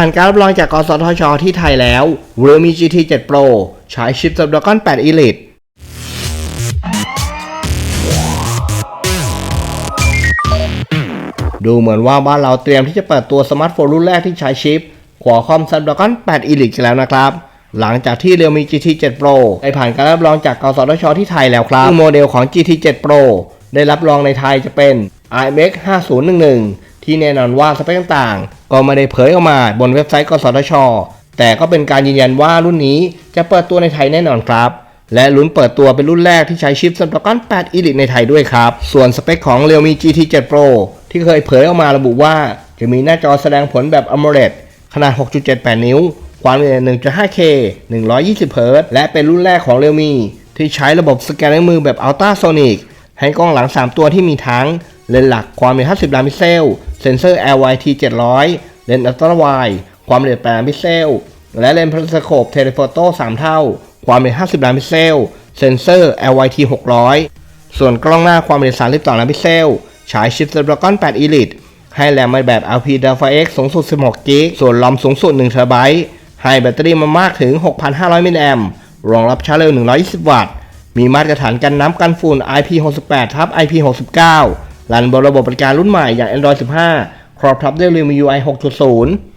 ผ่านการรับรองจากกสทช ที่ไทยแล้ว Realme GT 7 Pro ใช้ชิป Snapdragon 8 Elite ดูเหมือนว่าบ้านเราเตรียมที่จะเปิดตัวสมาร์ทโฟนรุ่นแรกที่ใช้ชิป Qualcomm Snapdragon 8 Elite กันแล้วนะครับ หลังจากที่ Realme GT 7 Pro ได้ผ่านการรับรองจากกสทช ที่ไทยแล้วครับซึ่งโมเดลของ GT 7 Pro ได้รับรองในไทยจะเป็น IMX 5011 ที่แน่นอนว่าสเปคต่างๆ ก็ไม่ได้เผยออกมาบนเว็บไซต์กสทช แต่ก็เป็นการยืนยันว่ารุ่นนี้จะเปิดตัวในไทยแน่นอนครับและลุ้นเปิดตัวเป็นรุ่นแรกที่ใช้ชิป Snapdragon 8 Elite ในไทยด้วยครับ ส่วนสเปคของ Realme GT 7 Pro ที่เคยเผยออกมาระบุว่า จะมีหน้าจอแสดงผลแบบ AMOLED ขนาด 6.78 นิ้ว ความละเอียด 1.5K 120 Hz และเป็นรุ่นแรกของ Realme ที่ใช้ระบบสแกนลายมือแบบ Ultrasonic ให้กล้องหลัง 3 ตัวที่มีทั้งเลนส์หลักความละเอียด 50 ล้านพิกเซล เซนเซอร์ LYT 700 เลนส์อัลตราไวด์ความละเอียด8พิกเซล และเลนส์พาราสโคปเทเลโฟโต้3เท่า ความละเอียด50ล้านพิกเซล เซนเซอร์ LYT 600 ส่วนกล้องหน้าความละเอียด32ล้านพิกเซลใช้ชิป Snapdragon 8 Elite ให้แรมมาแบบ LP Delta X สูงสุด 16 g b ส่วนลอมสูงสุด1 TB ให้แบตเตอรี่มามากถึง 6,500 มิลลิแอมรองรับชาร์จเร็ว 120 วัตต์ มีมาตรฐานกันน้ำกันฝุ่น IP68 ทับ IP69 รันบนระบบปฏิการรุ่นใหม่อย่าง Android 15 ครอบทับด้วย Realme UI 6.0